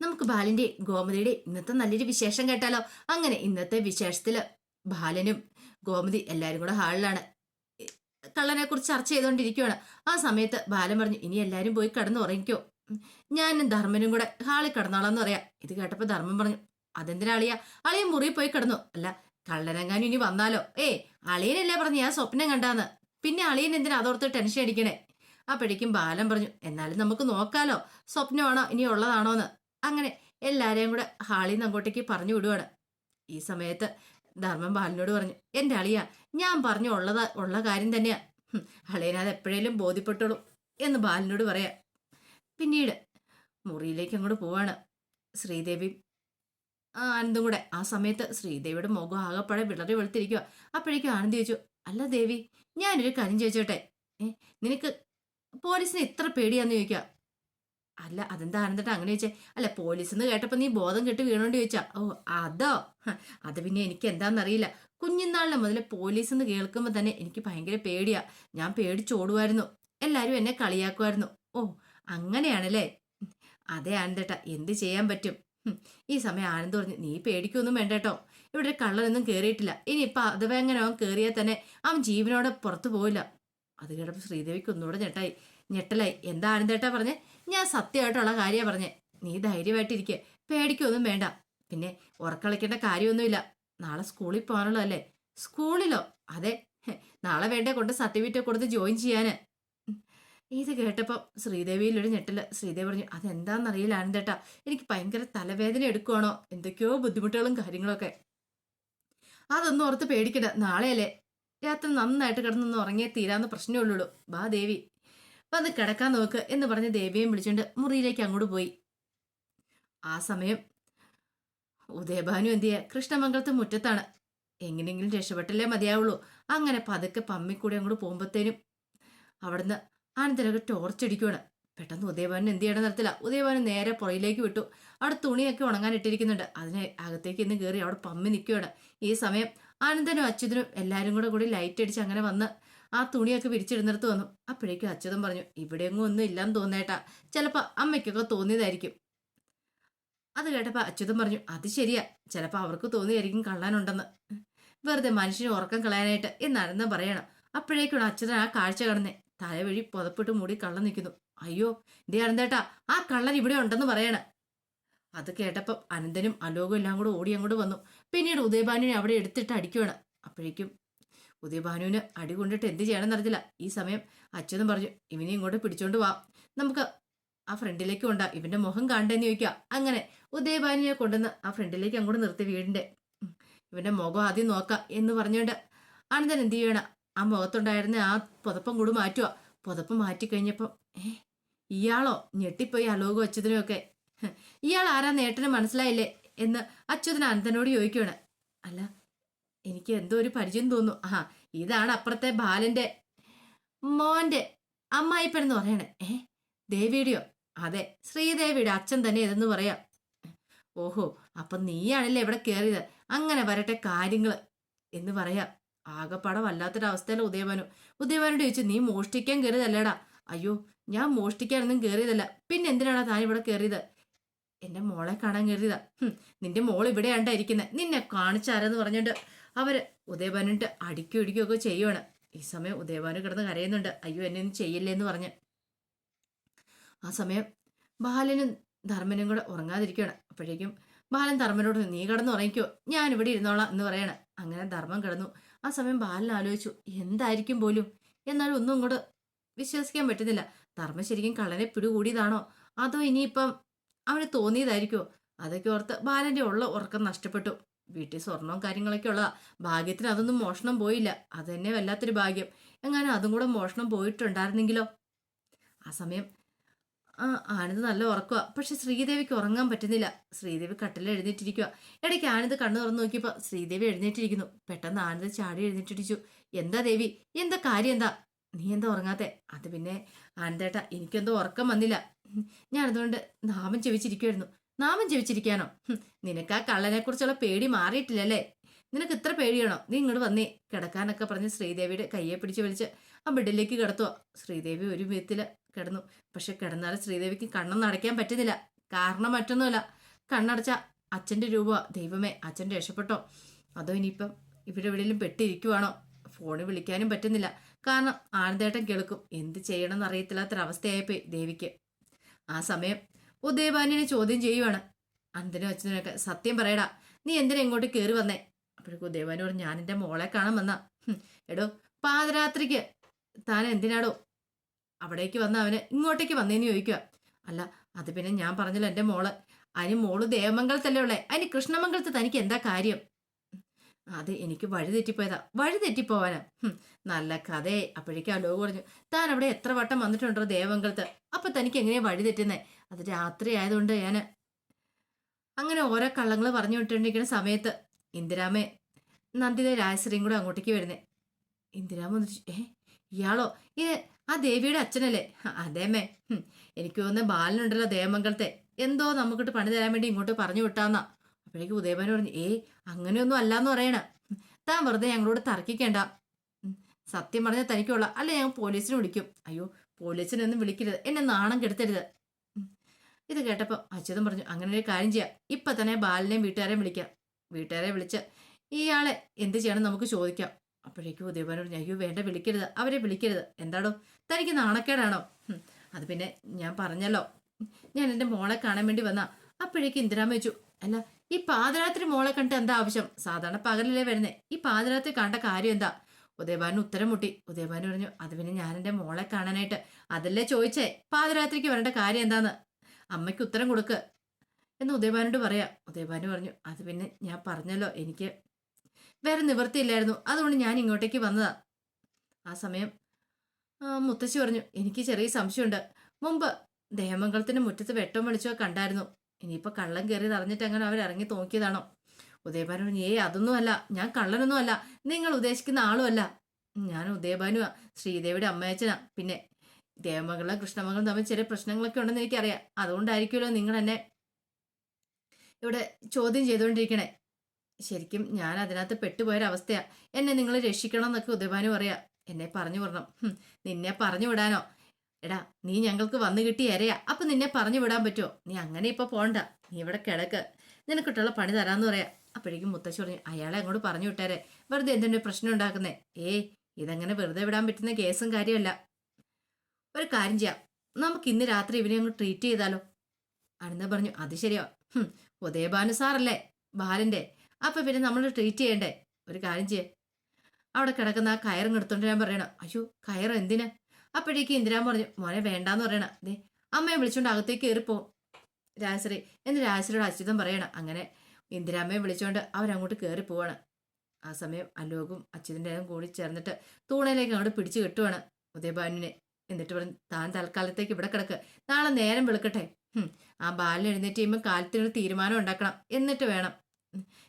നമുക്ക് ബാലന്റെ ഗോമതിയുടെ ഇന്നത്തെ നല്ലൊരു വിശേഷം കേട്ടാലോ? അങ്ങനെ ഇന്നത്തെ വിശേഷത്തിൽ ബാലനും ഗോമതി എല്ലാരും കൂടെ ഹാളിലാണ്. കള്ളനെ കുറിച്ച് ചർച്ച ചെയ്തുകൊണ്ടിരിക്കുകയാണ് ആ സമയത്ത് ബാലൻ പറഞ്ഞു ഇനി എല്ലാരും പോയി കടന്നു ഉറങ്ങിക്കോ. ഞാനും ധർമ്മനും കൂടെ ഹാളിൽ കിടന്നോളാന്ന് പറയാം. ഇത് കേട്ടപ്പോ ധർമ്മൻ പറഞ്ഞു അതെന്തിനാ അളിയ? അളിയൻ മുറിയിൽ പോയി കിടന്നു. അല്ല കള്ളനെങ്ങാനും ഇനി വന്നാലോ? ഏ അളിയനല്ലേ പറഞ്ഞു ഞാൻ സ്വപ്നം കണ്ടാന്ന്. പിന്നെ അളിയൻ എന്തിനാ അതോർത്ത് ടെൻഷൻ അടിക്കണേ? അപ്പോഴേക്കും ബാലൻ പറഞ്ഞു എന്നാലും നമുക്ക് നോക്കാലോ. സ്വപ്നമാണോ ഇനി ഉള്ളതാണോന്ന്? അങ്ങനെ എല്ലാരെയും കൂടെ ഹാളിൽ നിന്ന് അങ്ങോട്ടേക്ക് പറഞ്ഞു വിടുവാണ്. ഈ സമയത്ത് ധർമ്മൻ ബാലനോട് പറഞ്ഞു എന്റെ അളിയ ഞാൻ പറഞ്ഞു ഉള്ളത് ഉള്ള കാര്യം തന്നെയാ. അളിയനത് എപ്പോഴേലും ബോധ്യപ്പെട്ടുള്ളൂ എന്ന് ബാലനോട് പറയാം. പിന്നീട് മുറിയിലേക്ക് അങ്ങോട്ട് പോവാണ്. ശ്രീദേവി ആനന്ദും കൂടെ. ആ സമയത്ത് ശ്രീദേവിയുടെ മുഖം ആകെപ്പാടെ വിളറി വെളുത്തിരിക്കുക അപ്പോഴേക്കും ആനന്ദ് ചോദിച്ചു അല്ല ദേവി ഞാനൊരു കാര്യം ചോദിച്ചോട്ടെ? നിനക്ക് പോലീസിന് ഇത്ര പേടിയാന്ന് ചോദിക്കുക അല്ല അതെന്താ ആനന്ദട്ട അങ്ങനെ ചോദിച്ചേ? അല്ല പോലീസ് എന്ന് കേട്ടപ്പോ നീ ബോധം കെട്ട് വീണോണ്ട് ചോദിച്ചാ. ഓ അതോ? അത് പിന്നെ എനിക്ക് എന്താണെന്നറിയില്ല കുഞ്ഞിനാളിലെ മുതൽ പോലീസ് എന്ന് കേൾക്കുമ്പോൾ തന്നെ എനിക്ക് ഭയങ്കര പേടിയാ. ഞാൻ പേടിച്ചോടുമായിരുന്നു എല്ലാവരും എന്നെ കളിയാക്കുമായിരുന്നു ഓ അങ്ങനെയാണല്ലേ? അതെ ആനന്ദേട്ട എന്ത് ചെയ്യാൻ പറ്റും? ഈ സമയം ആനന്ദ് പറഞ്ഞു നീ പേടിക്കൊന്നും വേണ്ട കേട്ടോ. ഇവിടെ ഒരു കള്ളനൊന്നും കയറിയിട്ടില്ല ഇനിയിപ്പോൾ അഥവാ എങ്ങനെ അവൻ കയറിയാൽ തന്നെ അവൻ ജീവനോടെ പുറത്തു പോവില്ല. അത് കേട്ടപ്പോൾ ശ്രീദേവിക്ക് ഒന്നുകൂടെ ഞെട്ടായി. ഞെട്ടലായി. എന്താ ആനന്ദേട്ടാ പറഞ്ഞേ? ഞാൻ സത്യമായിട്ടുള്ള കാര്യമാണ് പറഞ്ഞേ. നീ ധൈര്യമായിട്ടിരിക്കെ. പേടിക്കൊന്നും വേണ്ട. പിന്നെ ഉറക്കളിക്കേണ്ട കാര്യമൊന്നുമില്ല. നാളെ സ്കൂളിൽ പോകാനുള്ളതല്ലേ? സ്കൂളിലോ? അതെ. നാളെ വേണ്ട കൊണ്ട് സർട്ടിഫിക്കറ്റ് കൊടുത്ത് ജോയിൻ ചെയ്യാന്. ഇത് കേട്ടപ്പോൾ ശ്രീദേവിയിലൊരു ഞെട്ടൽ ശ്രീദേവി പറഞ്ഞു അതെന്താണെന്നറിയില്ല ആനന്ദേട്ടാ എനിക്ക് ഭയങ്കര തലവേദന എടുക്കുവാണോ? എന്തൊക്കെയോ ബുദ്ധിമുട്ടുകളും കാര്യങ്ങളൊക്കെ. അതൊന്നും ഓർത്ത് പേടിക്കണ്ട. നാളെയല്ലേ? രാത്രി നന്നായിട്ട് കിടന്നൊന്ന് ഉറങ്ങിയേ തീരാന്ന് പ്രശ്നമേ ഉള്ളൂ ബാ ദേവി. വന്ന് കിടക്കാൻ നോക്ക് എന്ന് പറഞ്ഞ് ദേവിയെ വിളിച്ചുകൊണ്ട് മുറിയിലേക്ക് അങ്ങോട്ട് പോയി. ആ സമയം ഉദയഭാനു എന്ത് ചെയ്യുക മുറ്റത്താണ്. എങ്ങനെയെങ്കിലും രക്ഷപ്പെട്ടല്ലേ മതിയാവുള്ളൂ. അങ്ങനെ പതുക്കെ പമ്മിക്കൂടെ അങ്ങോട്ട് പോകുമ്പോഴത്തേനും അവിടുന്ന് ആനന്ദനൊക്കെ ടോർച്ചടിക്കുവാണ് പെട്ടെന്ന് ഉദയഭാനു എന്ത് ചെയ്യണം നിർത്തില്ല ഉദയഭാനു നേരെ പുറയിലേക്ക് വിട്ടു. അവിടെ തുണിയൊക്കെ ഉണങ്ങാൻ ഇട്ടിരിക്കുന്നുണ്ട്. അതിന് അകത്തേക്ക് ഇന്ന് കയറി അവിടെ പമ്മി നിൽക്കുകയാണ് ഈ സമയം ആനന്ദനും അച്യുതനും എല്ലാവരും കൂടെ കൂടി ലൈറ്റ് അടിച്ച് അങ്ങനെ വന്ന് ആ തുണിയൊക്കെ വിരിച്ചിടുന്നിടത്ത് വന്നു. അപ്പോഴേക്കും അച്യുതൻ പറഞ്ഞു ഇവിടെയൊന്നും ഒന്നും ഇല്ലാന്ന് തോന്നേട്ടാ. ചിലപ്പോൾ അമ്മയ്ക്കൊക്കെ തോന്നിയതായിരിക്കും. അത് കേട്ടപ്പോൾ അച്യുതൻ പറഞ്ഞു അത് ശരിയാ. ചിലപ്പോൾ അവർക്ക് തോന്നിയായിരിക്കും കള്ളാനുണ്ടെന്ന്. വെറുതെ മനുഷ്യന് ഉറക്കം കളയാനായിട്ട് എന്നാണെന്ന് പറയണം. അപ്പോഴേക്കാണ് അച്യുതൻ ആ കാഴ്ച കടന്നേ തലവഴി പുതപ്പിട്ട് മൂടി കള്ളൻ നിൽക്കുന്നു. അയ്യോ ഇതേ അനന്തേട്ടാ ആ കള്ളൻ ഇവിടെ ഉണ്ടെന്ന് പറയണ. അത് കേട്ടപ്പം അനന്തനും അലോകും എല്ലാം കൂടെ ഓടി അങ്ങോട്ട് വന്നു. പിന്നീട് ഉദയഭാനുവിനെ അവിടെ എടുത്തിട്ട് അടിക്കുവാണ്. അപ്പോഴേക്കും ഉദയഭാനുവിന് അടി കൊണ്ടിട്ട് എന്ത് ചെയ്യണമെന്ന് അറിയില്ല ഈ സമയം അച്ഛനും പറഞ്ഞു ഇവനെ ഇങ്ങോട്ട് പിടിച്ചോണ്ട് വാ. നമുക്ക് ആ ഫ്രണ്ടിലേക്ക് കൊണ്ട. ഇവന്റെ മുഖം കാണണ്ടെന്ന് ചോദിക്കുക. അങ്ങനെ ഉദയഭാനുവിനെ കൊണ്ടുവന്ന് ആ ഫ്രണ്ടിലേക്ക് അങ്ങോട്ട് നിർത്തി വീടിന്റെ. ഇവന്റെ മുഖം ആദ്യം നോക്കാം എന്ന് പറഞ്ഞുകൊണ്ട് ആനന്ദൻ എന്ത് ചെയ്യണം? ആ മുഖത്തുണ്ടായിരുന്ന ആ പുതപ്പം കൂടി മാറ്റുക പുതപ്പ് മാറ്റി കഴിഞ്ഞപ്പം ഏ ഇയാളോ? ഞെട്ടിപ്പോയി അലോക അച്യുതനൊക്കെ ഇയാൾ ആരാ നേട്ടന് മനസ്സിലായില്ലേ? എന്ന് അച്യുതൻ അനന്തനോട് ചോദിക്കുകയാണ്. അല്ല എനിക്ക് എന്തോ ഒരു പരിചയം തോന്നുന്നു. ആ ഇതാണ് അപ്പുറത്തെ ബാലന്റെ മോന്റെ അമ്മായിപ്പനെന്ന് പറയണേ. ഏ ദേവിയുടെയോ? അതെ ശ്രീദേവിയുടെ അച്ഛൻ തന്നെ ഇതെന്ന് പറയാം. ഓഹോ അപ്പൊ നീയാണല്ലേ ഇവിടെ കയറിയത് അങ്ങനെ വരട്ടെ കാര്യങ്ങൾ എന്ന് പറയാം. ആകെപ്പാടെ അല്ലാത്തൊരവസ്ഥയല്ല ഉദയവാനു ഉദയവാനോട് ചോദിച്ചു നീ മോഷ്ടിക്കാൻ കയറിയതല്ലേടാ അയ്യോ ഞാൻ മോഷ്ടിക്കാനൊന്നും കയറിയതല്ല പിന്നെ എന്തിനാടാ താൻ ഇവിടെ കയറിയത് എന്റെ മോളെ കാണാൻ കയറിയതാ നിന്റെ മോൾ ഇവിടെയാണ്ടാ ഇരിക്കുന്നത് നിന്നെ കാണിച്ചാരെന്ന് പറഞ്ഞിട്ട് അവർ ഉദയഭാനുണ്ട് അടിക്കും ഇടിക്കുകയൊക്കെ ചെയ്യുവാണ്. ഈ സമയം ഉദയഭാനു കിടന്ന് കരയുന്നുണ്ട്. അയ്യോ എന്നെ ഒന്നും ചെയ്യില്ലേ എന്ന് പറഞ്ഞ്. ആ സമയം ബാലനും ധർമ്മനും കൂടെ ഉറങ്ങാതിരിക്കുകയാണ്. അപ്പോഴേക്കും ബാലൻ ധർമ്മനോട് നീ കിടന്ന് ഉറങ്ങിക്കോ. ഞാൻ ഇവിടെ ഇരുന്നോളാം എന്ന് പറയണം. അങ്ങനെ ധർമ്മം കിടന്നു. ആ സമയം ബാലൻ ആലോചിച്ചു എന്തായിരിക്കും പോലും? എന്നാലും ഒന്നും ഇങ്ങോട്ട് വിശ്വസിക്കാൻ പറ്റുന്നില്ല. ധർമ്മം ശരിക്കും കള്ളനെ പിടികൂടിയതാണോ? അതോ ഇനിയിപ്പം അവന് തോന്നിയതായിരിക്കുമോ അതൊക്കെ ഓർത്ത് ബാലന്റെ ഉള്ള ഉറക്കം നഷ്ടപ്പെട്ടു. വീട്ടിൽ സ്വർണവും കാര്യങ്ങളൊക്കെ ഉള്ള ഭാഗ്യത്തിന് അതൊന്നും മോഷണം പോയില്ല. അത് തന്നെ വല്ലാത്തൊരു ഭാഗ്യം. എങ്ങനെ അതും കൂടെ മോഷണം പോയിട്ടുണ്ടായിരുന്നെങ്കിലോ? ആ സമയം ആ ആനന്ദ് നല്ല ഉറക്കുക പക്ഷെ ശ്രീദേവിക്ക് ഉറങ്ങാൻ പറ്റുന്നില്ല. ശ്രീദേവി കട്ടിൽ എഴുന്നേറ്റിരിക്കുക ഇടയ്ക്ക് ആനന്ദ് കണ്ണു തുറന്നു നോക്കിയപ്പോൾ ശ്രീദേവി എഴുന്നേറ്റിരിക്കുന്നു. പെട്ടെന്ന് ആനന്ദ് ചാടി എഴുന്നേറ്റിടിച്ചു എന്താ ദേവി? എന്താ കാര്യം എന്താ? നീ എന്താ ഉറങ്ങാത്തെ? അത് പിന്നെ ആനന്ദേട്ട എനിക്കെന്തോ ഉറക്കം വന്നില്ല. ഞാൻ ഞാനതുകൊണ്ട് നാമം ചെവിച്ചിരിക്കുമായിരുന്നു നാമം ജീവിച്ചിരിക്കാനോ നിനക്ക് ആ കള്ളനെ കുറിച്ചുള്ള പേടി മാറിയിട്ടില്ലല്ലേ? നിനക്ക് ഇത്ര പേടിയാണോ? നീ ഇങ്ങോട്ട് വന്നേ. കിടക്കാനൊക്കെ പറഞ്ഞ് ശ്രീദേവിയുടെ കയ്യെ പിടിച്ച് വലിച്ച് ആ ബെഡിലേക്ക് കിടത്തുക ശ്രീദേവി ഒരു വിധത്തിൽ കിടന്നു. പക്ഷെ കിടന്നാലും ശ്രീദേവിക്ക് കണ്ണൊന്നും അടയ്ക്കാൻ പറ്റുന്നില്ല. കാരണം മറ്റൊന്നുമല്ല. കണ്ണടച്ച അച്ഛന്റെ രൂപ ദൈവമേ അച്ഛൻ രക്ഷപ്പെട്ടോ? അതോ ഇനിയിപ്പം ഇവിടെ എവിടെയെങ്കിലും പെട്ടിരിക്കുവാണോ? ഫോണിൽ വിളിക്കാനും പറ്റുന്നില്ല. കാരണം ആനന്ദേട്ടൻ കേൾക്കും. എന്ത് ചെയ്യണമെന്ന് അറിയത്തില്ലാത്തൊരവസ്ഥയായപ്പോയി ദേവിക്ക്. ആ സമയം ഉദയഭാനിനെ ചോദ്യം ചെയ്യുവാണ്. അന്തനും അച്ഛനൊക്കെ സത്യം പറയടാ. നീ എന്തിനാ ഇങ്ങോട്ട് കയറി വന്നേ? അപ്പോഴേക്കും ഉദയഭാനി പറഞ്ഞു ഞാൻ എന്റെ മോളെ കാണാൻ വന്ന എടോ പാതിരാത്രിക്ക് താൻ എന്തിനാടോ? അവിടേക്ക് വന്ന അവന് ഇങ്ങോട്ടേക്ക് വന്നേന്ന് ചോദിക്കുക അല്ല അത് പിന്നെ ഞാൻ പറഞ്ഞല്ലോ എന്റെ മോൾ. അതിന് മോൾ ദേവമംഗലത്തല്ലേ ഉള്ളേ. അതിന് കൃഷ്ണമംഗലത്ത് തനിക്ക് എന്താ കാര്യം? അത് എനിക്ക് വഴി തെറ്റിപ്പോയതാ. വഴി തെറ്റിപ്പോവാനാ. നല്ല കഥയെ അപ്പോഴേക്കും ആ ലോകം പറഞ്ഞു താൻ അവിടെ എത്ര വട്ടം വന്നിട്ടുണ്ടോ ദേവമംഗലത്ത്? അപ്പൊ തനിക്ക് എങ്ങനെയാ വഴി തെറ്റുന്നേ? അത് രാത്രി ആയതുകൊണ്ട് ഞാൻ അങ്ങനെ ഓരോ കള്ളങ്ങൾ പറഞ്ഞു വിട്ടുകൊണ്ടിരിക്കുന്ന സമയത്ത് ഇന്ദിരാമേ നന്ദിത രാജശ്രീയും കൂടെ അങ്ങോട്ടേക്ക് വരുന്നേ. ഇന്ദിരാമ ഏ ഇയാളോ? ഇത് ആ ദേവിയുടെ അച്ഛനല്ലേ? "ഹ, അതേമേ എനിക്ക് തോന്നുന്ന ബാലനുണ്ടല്ലോ ദേവമംഗലത്തെ എന്തോ നമുക്കിട്ട് പണി തരാൻ വേണ്ടി ഇങ്ങോട്ട് പറഞ്ഞു വിട്ടാന്നാ. അപ്പോഴേക്കും ഉദയഭാനു പറഞ്ഞു ഏയ് അങ്ങനെയൊന്നും അല്ലാന്ന് പറയണ. താൻ വെറുതെ ഞങ്ങളോട് തർക്കിക്കേണ്ട. സത്യം പറഞ്ഞാൽ തനിക്കുള്ള. അല്ലെ ഞങ്ങൾ പോലീസിനെ വിളിക്കും. അയ്യോ പോലീസിനൊന്നും വിളിക്കരുത്. എന്നെ നാണം കെടുത്തരുത്. ഇത് കേട്ടപ്പോൾ അച്യുതൻ പറഞ്ഞു അങ്ങനെ ഒരു കാര്യം ചെയ്യാം. ഇപ്പം തന്നെ ബാലിനെയും വീട്ടുകാരെയും വിളിക്കാം. വീട്ടുകാരെ വിളിച്ച് ഇയാളെ എന്ത് ചെയ്യണം നമുക്ക് ചോദിക്കാം. അപ്പോഴേക്കും ഉദയഭാനു പറഞ്ഞു അയ്യോ വേണ്ട വിളിക്കരുത്. അവരെ വിളിക്കരുത്. എന്താണോ തനിക്ക് നാണക്കേടാണോ? അത് പിന്നെ ഞാൻ പറഞ്ഞല്ലോ. ഞാൻ എന്റെ മോളെ കാണാൻ വേണ്ടി വന്ന. അപ്പോഴേക്കും ഇന്ദിരാമ വെച്ചു അല്ല ഈ പാതിരാത്രി മോളെ കണ്ടിട്ട് എന്താ ആവശ്യം? സാധാരണ പകലല്ലേ വരുന്നേ. ഈ പാതിരാത്രി കണ്ട കാര്യം എന്താ? ഉദയഭാനു ഉത്തരം മുട്ടി. ഉദയഭാനു പറഞ്ഞു അത് പിന്നെ ഞാൻ എന്റെ മോളെ കാണാനായിട്ട്. അതല്ലേ ചോദിച്ചേ. പാതിരാത്രിക്ക് വരേണ്ട കാര്യം എന്താന്ന്? അമ്മയ്ക്ക് ഉത്തരം കൊടുക്ക്. എന്ന് ഉദയഭാനോട് പറയാം. ഉദയഭാനു പറഞ്ഞു അത് പിന്നെ ഞാൻ പറഞ്ഞല്ലോ എനിക്ക് വേറെ നിവൃത്തിയില്ലായിരുന്നു. അതുകൊണ്ട് ഞാൻ ഇങ്ങോട്ടേക്ക് വന്നതാ. ആ സമയം മുത്തശ്ശി പറഞ്ഞു എനിക്ക് ചെറിയ സംശയമുണ്ട്. മുമ്പ് ദേഹമംഗലത്തിന്റെ മുറ്റത്ത് വെട്ടം വെളിച്ചോ കണ്ടായിരുന്നു. ഇനിയിപ്പോൾ കള്ളൻ കയറി അറിഞ്ഞിട്ട് അങ്ങനെ അവർ ഇറങ്ങി തോക്കിയതാണോ ഉദയഭാനു പറഞ്ഞു ഏയ് അതൊന്നും അല്ല ഞാൻ കള്ളനൊന്നും അല്ല നിങ്ങൾ ഉദ്ദേശിക്കുന്ന ആളുമല്ല. ഞാൻ ഉദയഭാനുവാ. ശ്രീദേവിയുടെ അമ്മയച്ചനാ പിന്നെ ദേവമംഗലം കൃഷ്ണമകളും തമ്മിൽ ചെറിയ പ്രശ്നങ്ങളൊക്കെ ഉണ്ടെന്ന് എനിക്കറിയാം. അതുകൊണ്ടായിരിക്കുമല്ലോ നിങ്ങൾ എന്നെ ഇവിടെ ചോദ്യം ചെയ്തുകൊണ്ടിരിക്കണേ. ശരിക്കും ഞാൻ അതിനകത്ത് പെട്ടുപോയൊരവസ്ഥയാ എന്നെ നിങ്ങൾ രക്ഷിക്കണം എന്നൊക്കെ ഉദയഭാനു പറയാ. എന്നെ പറഞ്ഞു വിടണം. നിന്നെ പറഞ്ഞു വിടാനോ? എടാ നീ ഞങ്ങൾക്ക് വന്നു കിട്ടി എരയാ അപ്പൊ നിന്നെ പറഞ്ഞു വിടാൻ പറ്റുമോ നീ അങ്ങനെ ഇപ്പൊ പോണ്ട. നീ ഇവിടെ കിടക്ക്. നിനക്കിട്ടുള്ള പണി തരാന്ന് പറയാ. അപ്പോഴേക്കും മുത്തശ്ശി പറഞ്ഞു അയാളെ അങ്ങോട്ട് പറഞ്ഞു വിട്ടേരെ. വെറുതെ എന്തെങ്കിലും പ്രശ്നം ഉണ്ടാക്കുന്നേ? ഏയ് ഇതങ്ങനെ വെറുതെ വിടാൻ പറ്റുന്ന കേസും കാര്യമല്ല. ഒരു കാര്യം ചെയ്യാം. നമുക്ക് ഇന്ന് രാത്രി ഇവനെ അങ്ങ് ട്രീറ്റ് ചെയ്താലോ? അനന്ത പറഞ്ഞു അത് ശരിയാ. ഉദയഭാനു സാറല്ലേ ബാലന്റെ അപ്പൊ പിന്നെ നമ്മൾ ട്രീറ്റ് ചെയ്യണ്ടേ? ഒരു കാര്യം ചെയ്യേ. അവിടെ കിടക്കുന്ന ആ കയറും എടുത്തോണ്ട് ഞാൻ പറയണം. അയ്യോ കയറ് എന്തിനാ? അപ്പോഴേക്ക് ഇന്ദിരാൻ പറഞ്ഞു മോനെ വേണ്ടാന്ന് പറയണ. ദേ അമ്മയെ വിളിച്ചോണ്ട് അകത്തേക്ക് കയറിപ്പോ രാജശ്രീ എന്ന് രാജശ്രീയുടെ അച്യുതം പറയണം. അങ്ങനെ ഇന്ദിരാമ്മയെ വിളിച്ചോണ്ട് അവരങ്ങോട്ട് കയറി പോവാണ്. ആ സമയം അലോകും അച്യുതന്റെ കൂടി ചേർന്നിട്ട് തൂണയിലേക്ക് അങ്ങോട്ട് പിടിച്ചു കെട്ടുവാണ് ഉദയഭാനുവിനെ. എന്നിട്ട് പറഞ്ഞു താൻ തൽക്കാലത്തേക്ക് ഇവിടെ കിടക്ക്. നാളെ നേരം വെളുക്കട്ടെ. ആ ബാലിന് എഴുന്നേറ്റ് ചെയ്യുമ്പോൾ കാലത്തിനൊരു തീരുമാനം ഉണ്ടാക്കണം. എന്നിട്ട് വേണം.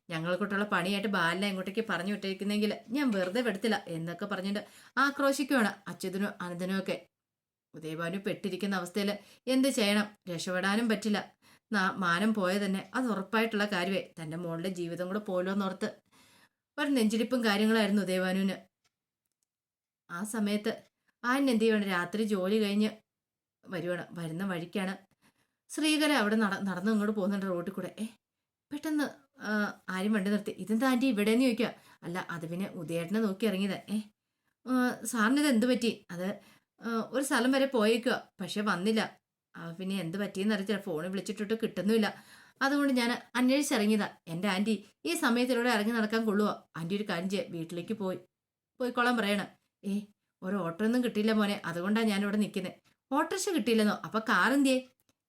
ഞങ്ങൾക്കൊട്ടുള്ള പണിയായിട്ട് ബാലിനെ ഇങ്ങോട്ടേക്ക് പറഞ്ഞു വിട്ടേക്കുന്നെങ്കിൽ ഞാൻ വെറുതെ വിടത്തില്ല എന്നൊക്കെ പറഞ്ഞിട്ട് ആക്രോശിക്കുവാണ് അച്യുതനും അനന്തനും ഒക്കെ. ഉദയഭാനു പെട്ടിരിക്കുന്ന അവസ്ഥയിൽ എന്ത് ചെയ്യണം? രക്ഷപ്പെടാനും പറ്റില്ല. മാനം പോയ തന്നെ അത് ഉറപ്പായിട്ടുള്ള കാര്യമേ. തന്റെ മോളുടെ ജീവിതം കൂടെ പോലോന്നോർത്ത് ഒരു നെഞ്ചിടിപ്പും കാര്യങ്ങളായിരുന്നു ഉദയഭാനുവിന് ആ സമയത്ത് ആൻ എന്ത് ചെയ്യണം രാത്രി ജോലി കഴിഞ്ഞ് വരുവാണ് വരുന്ന വഴിക്കാണ്. ശ്രീകല അവിടെ നട നടന്ന് ഇങ്ങോട്ട് പോകുന്നുണ്ട് റോഡിൽ കൂടെ. ഏ പെട്ടെന്ന് ആരും വണ്ടി നിർത്തി. ഇതെന്താ ആന്റി ഇവിടെന്ന് ചോദിക്കുക അല്ല അത് പിന്നെ ഉദയേട്ടനെ നോക്കി ഇറങ്ങിയത്. ഏ സാറിന് ഇത് എന്ത് പറ്റി? അത് ഒരു സ്ഥലം വരെ പോയേക്കുക പക്ഷെ വന്നില്ല. പിന്നെ എന്ത് പറ്റിയെന്ന് അറിയിച്ചില്ല ഫോണിൽ വിളിച്ചിട്ടിട്ട് കിട്ടുന്നുമില്ല. അതുകൊണ്ട് ഞാൻ അന്വേഷിച്ചിറങ്ങിയതാ. എന്റെ ആന്റി ഈ സമയത്തിലൂടെ ഇറങ്ങി നടക്കാൻ കൊള്ളുവോ. ആന്റി ഒരു കാര്യം വീട്ടിലേക്ക് പോയി പോയിക്കോളാൻ പറയണം. ഏ ഒരു ഓട്ടോ ഒന്നും കിട്ടിയില്ല മോനെ അതുകൊണ്ടാണ് ഞാനിവിടെ നിൽക്കുന്നത് ഓട്ടോറിക്ഷ കിട്ടിയില്ലെന്നോ? അപ്പൊ കാർ എന്തിയേ?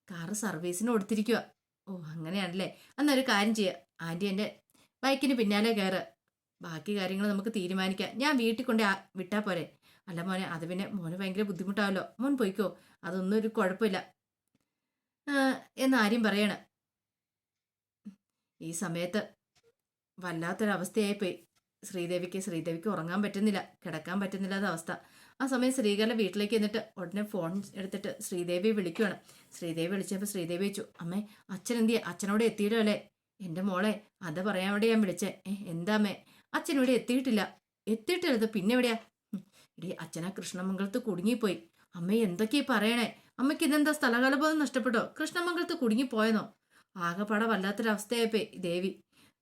കാറ് സർവീസിന് കൊടുത്തിരിക്കുക ഓ അങ്ങനെയാണല്ലേ. അന്നൊരു കാര്യം ചെയ്യുക ആന്റി എന്റെ ബൈക്കിന് പിന്നാലെ കയറ്. ബാക്കി കാര്യങ്ങൾ നമുക്ക് തീരുമാനിക്കാം. ഞാൻ വീട്ടിൽ കൊണ്ട് വിട്ടാൽ പോരെ. അല്ല മോനെ അത് പിന്നെ മോന് ഭയങ്കര ബുദ്ധിമുട്ടാവല്ലോ. മോൻ പോയിക്കോ? അതൊന്നും ഒരു കുഴപ്പമില്ല. എന്ന് ആര്യം പറയണം. ഈ സമയത്ത് വല്ലാത്തൊരവസ്ഥയായിപ്പോയി. ശ്രീദേവിക്ക് ശ്രീദേവിക്ക് ഉറങ്ങാൻ പറ്റുന്നില്ല കിടക്കാൻ പറ്റുന്നില്ലാത്ത അവസ്ഥ. ആ സമയം ശ്രീകരന്റെ വീട്ടിലേക്ക് എന്നിട്ട് ഉടനെ ഫോൺ എടുത്തിട്ട് ശ്രീദേവി വിളിക്കുകയാണ് ശ്രീദേവി വിളിച്ചപ്പോൾ ശ്രീദേവി വെച്ചു അമ്മേ അച്ഛൻ എന്തിയാ? അച്ഛനോട് എത്തിയില്ലോ അല്ലേ? എന്റെ മോളെ അത് പറയാൻ വേണ്ടി ഞാൻ വിളിച്ചേ. ഏ എന്താ അമ്മേ? അച്ഛൻ ഇവിടെ എത്തിയിട്ടില്ല. എത്തിയിട്ടില്ലത് പിന്നെ എവിടെയാ? ഇടി അച്ഛനാ കൃഷ്ണമംഗലത്ത് കുടുങ്ങിപ്പോയി. അമ്മേ എന്തൊക്കെയാ പറയണേ? അമ്മയ്ക്ക് ഇതെന്താ സ്ഥലകാലബോധം നഷ്ടപ്പെട്ടോ? കൃഷ്ണമംഗലത്ത് കുടുങ്ങിപ്പോയെന്നോ? ആകെപ്പാടെ വല്ലാത്തൊരവസ്ഥയായിപ്പോയി ദേവി.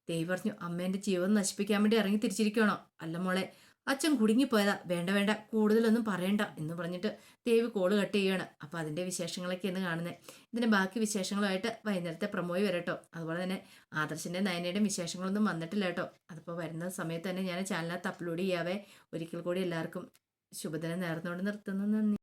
ദേവി പറഞ്ഞു അമ്മേന്റെ ജീവൻ നശിപ്പിക്കാൻ വേണ്ടി ഇറങ്ങി തിരിച്ചിരിക്കണോ അല്ല മോളെ അച്ഛൻ കുടുങ്ങിപ്പോയതാ വേണ്ട വേണ്ട കൂടുതലൊന്നും പറയണ്ട എന്ന് പറഞ്ഞിട്ട് ദേവി കോൾ കട്ട് ചെയ്യാണ് അപ്പൊ അതിന്റെ വിശേഷങ്ങളൊക്കെയാണ് കാണുന്നത് ഇതിന്റെ ബാക്കി വിശേഷങ്ങളുമായിട്ട് വൈകുന്നേരത്തെ പ്രമോയി വരട്ടോ. അതുപോലെ തന്നെ ആദർശന്റെ നയനയുടെയും വിശേഷങ്ങളൊന്നും വന്നിട്ടില്ല കേട്ടോ. അതിപ്പോൾ വരുന്ന സമയത്ത് തന്നെ ഞാൻ ചാനലിനകത്ത് അപ്ലോഡ് ചെയ്യാവേ. ഒരിക്കൽ കൂടി എല്ലാവർക്കും ശുഭദിനം നേർന്നുകൊണ്ട് നിർത്തുന്നു. നന്ദി.